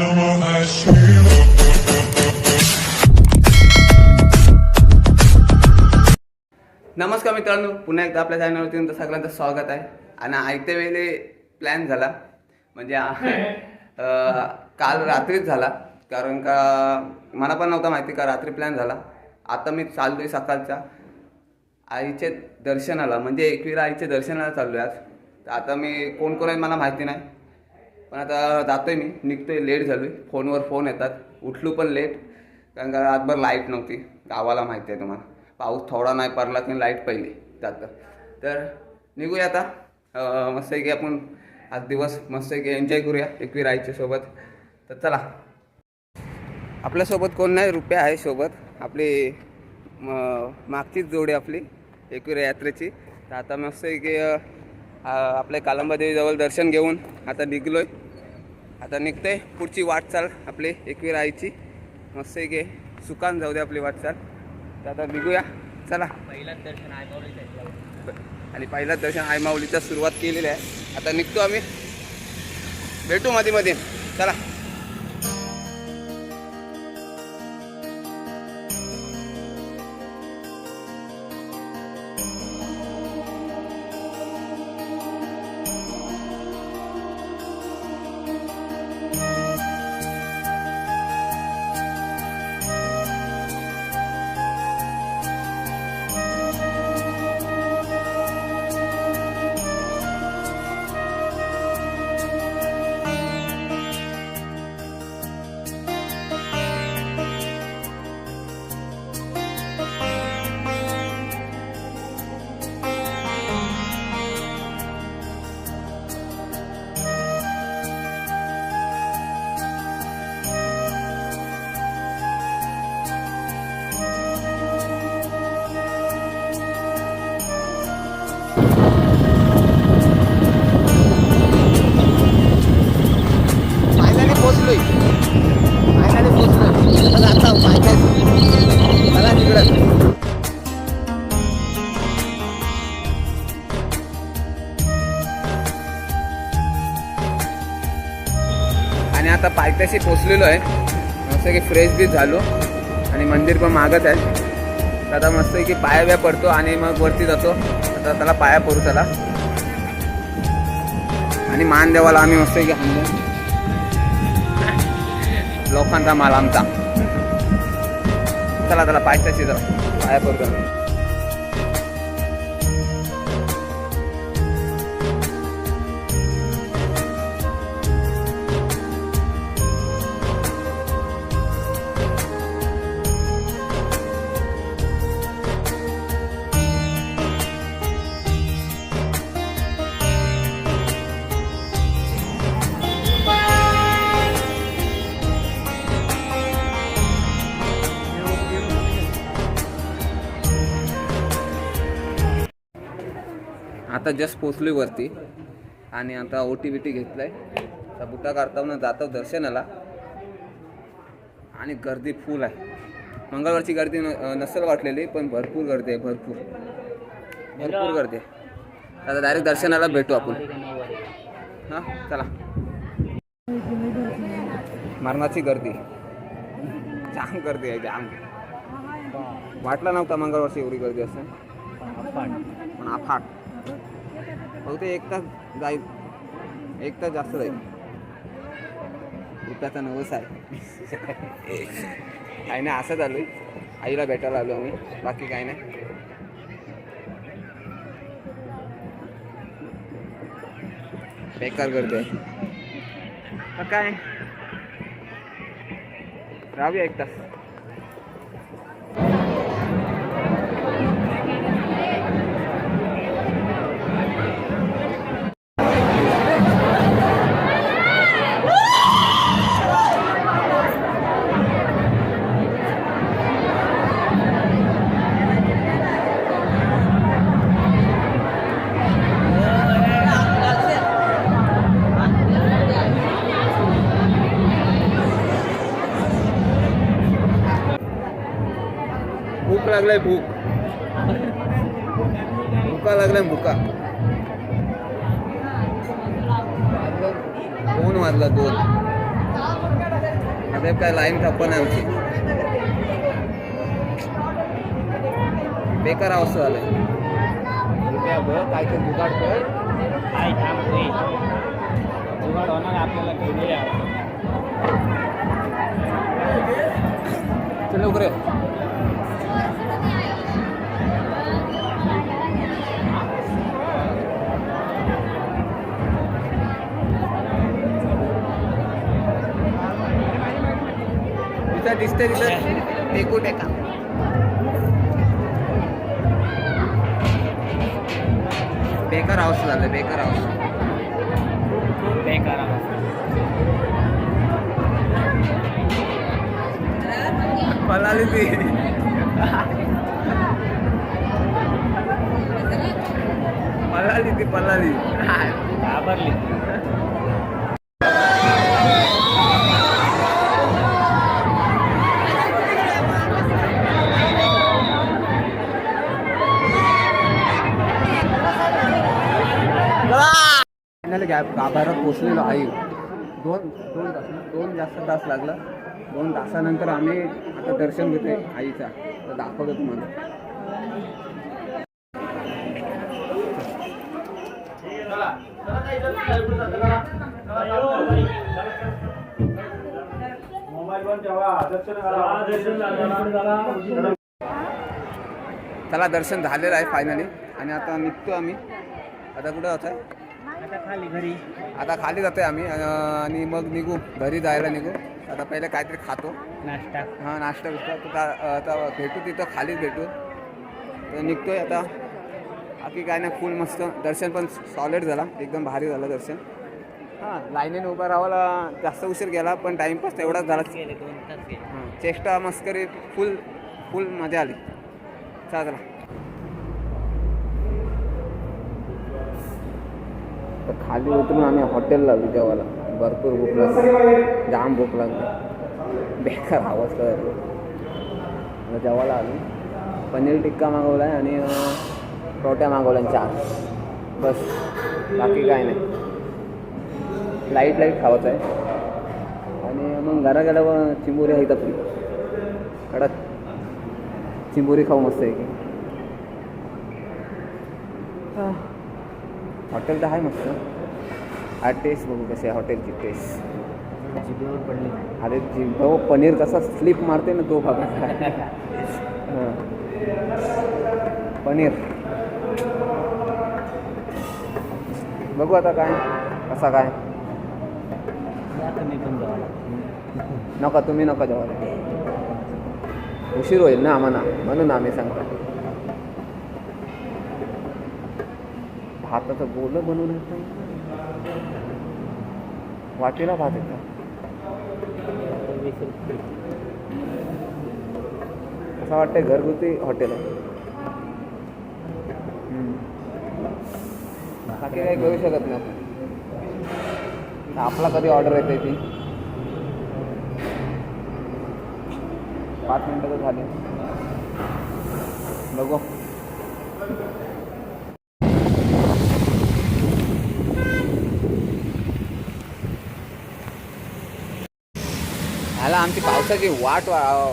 नमः शिवाय नमस्कार मित्रांनो पुन्हा एकदा आपल्या चॅनलवरती तुमचं सगळ्यांचं स्वागत आहे. आणि आयत्या वेळेला प्लॅन झाला. म्हणजे आ- अं, काल रात्रीच झाला. कारण का मला पण नव्हता माहिती का रात्री प्लॅन झाला. आता मी चाललोय सकाळच्या आईचे दर्शनाला म्हणजे एकवीर आईचे दर्शनाला चाललो आहे आज. तर आता मी कोण कोण आहे मला माहिती नाही. पण आता जातोय मी निघतोय लेट झालोय. फोनवर फोन येतात. उठलो पण लेट कारण का रातभर लाइट नव्हती. गावाला माहिती आहे तुम्हाला. पाऊस थोडा नाही पडला की लाइट पहिली जातं. तर निघूया आता. मस्त आहे की आपण आज दिवस मस्त की एन्जॉय करूया एकवीर आईच्या सोबत. तर चला. आपल्यासोबत कोण नाही रुपया आहे सोबत. आपली मागचीच जोडी आपली एकवीर यात्रेची. तर आता मस्त आहे की आपल्या कालंबा देवीजवळ दर्शन घेऊन आता निघलोय. आता निघतोय. पुढची वाटचाल आपली एकवीर आईची. मस्त आहे की सुकान जाऊ दे आपली वाटचाल. तर आता निघूया. चला. आणि पहिलाच दर्शन आई माऊलीचा सुरुवात केलेली आहे. आता निघतो आम्ही. भेटू मध्ये मध्ये चला. आणि आता पायथ्याशी पोचलेलो आहे. मस्त की फ्रेश बी झालो. आणि मंदिर पण मागत आहे. तर आता मस्त की पाया बिया पडतो आणि मग वरती जातो. आता त्याला पाया पडू त्याला. आणि मान देवाला आम्ही मस्त की लोकांचा माल आमचा. चला त्याला पायथ्याशी जरा पाया पडतो आता जस्ट पोचलोय वरती. आणि आता ओ टी बी टी घेतलं आहे तर बुटा काढताना जातो दर्शनाला. आणि गर्दी फुल आहे. मंगळवारची गर्दी न नसेल वाटलेली पण भरपूर गर्दी आहे भरपूर. भरपूर गर्दी आहे. आता डायरेक्ट दर्शनाला भेटू आपण. हां चला. मरणाची गर्दी. जाम गर्दी आहे जाम. वाटलं नव्हता मंगळवारची एवढी गर्दी असं पण आफाट. बहुतेक एक तास जाईल एक तास जास्त जाईल. रुपयाचा नवस आहे. काही नाही असंच आलोय आईला भेटायला आलो आम्ही. बाकी काही नाही. बेकार आहे मग काय? राहूया एक तास. लागलाय भूक. भुका लागलाय भुका. दोन वाजला दोन? महादेव काय लाईन ठप्प नाही आमची. बेकार अवस्था झालंय. काय ते जुगाड कर. काय थांबतोय जुगाड होणार आपल्याला घेऊन चल लवकर ये. तिथं दिसतंय तिथं? टेकू टेका बेकार हाऊस झालं बेकार हाऊस बेकार पळाली ती. पळाली ती पळाली घाबरली. म्हणजे फायनल गाभारात पोचलेलो आहे. दोन दोन तास दोन जास्त तास लागला. दोन तासानंतर आम्ही आता दर्शन घेतोय आईचा. तर दाखवतो तुम्हाला. त्याला दर्शन झालेलं आहे फायनली आणि आता निघतो आम्ही. आता कुठं होत आता खाली घरी. आता खाली जातोय आम्ही अं, आणि मग निघू. घरी जायला निघू. आता पहिले काहीतरी खातो. नाश्ता. हां नाश्ता तर त्या- आता भेटू तिथं खालीच भेटू. तर निघतोय आता. बाकी काय नाही फुल मस्त. दर्शन पण सॉलिड झाला. एकदम भारी झालं दर्शन. हां लाईनीने उभा राहायला जास्त उशीर गेला पण टाईमपास तेवढाच झाला. गेले दोन तास गेले. हां चेष्टा मस्करी फुल फुल मजा आली. चला चला. तर खाली उतरून आम्ही हॉटेलला लागलो जेवायला भरपूर भूक लागली. जाम भूक लागली. बेकार आवाज करायला मग जेवायला आलो. पनीर टिक्का मागवला आहे आणि रोट्या मागवल्या चार. बस. बाकी काय नाही. लाइट लाइट खावायचं आहे. आणि मग घरा गेल्यावर चिंबोरी आहे आपली कडक. चिंबोरी खाऊ मस्त आहे. की हॉटेल तर आहे मस्त. हा टेस्ट बघू कशी आहे हॉटेलची टेस्ट जिभेवर पडली अरे जी हो पनीर कसा स्लिप मारते ना तो बघा. हां. पनीर. बघू आता काय कसा काय. नका तुम्ही नका जेवायला उशीर होईल ना आम्हाला म्हणून आम्ही सांगतो. भाताचं गोलं बनवून येत नाही. वाटेला भात येतं. असं वाटतं घरगुती हॉटेल आहे. बाकी काही करू शकत नाही आपला कधी ऑर्डर येते ती? पाच मिनटं तर झाली. बघू. पावसाची वाट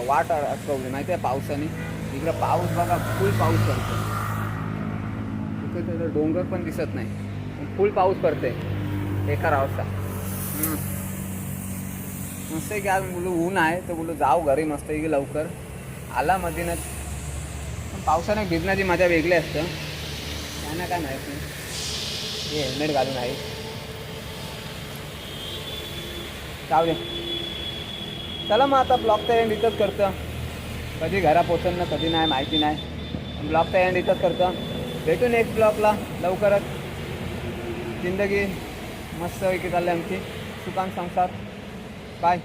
वाट असवली माहिती आहे पावसाने? इकडं पाऊस बघा फुल पाऊस पडतो इकडे डोंगर पण दिसत नाही. फुल पाऊस पडते अवस्था हम्म. मस्त की आज बोलू ऊन आहे तर बोलू जाऊ घरी मस्त की लवकर. आला मधीनच. पण पावसाने भिजण्याची मजा वेगळी असतं. त्यांना काय माहीत नाही. हे हेल्मेट घालून आहे. जाऊ दे. चला मग आता ब्लॉगचा एंड इथंच करतं. कधी घरा पोचणं ना कधी नाही माहिती नाही. ब्लॉगचा एंड इथंच करतं. भेटू नेक्स्ट ब्लॉगला लवकरच. जिंदगी मस्त पैकी चालली आमची. सुकान संसार. बाय.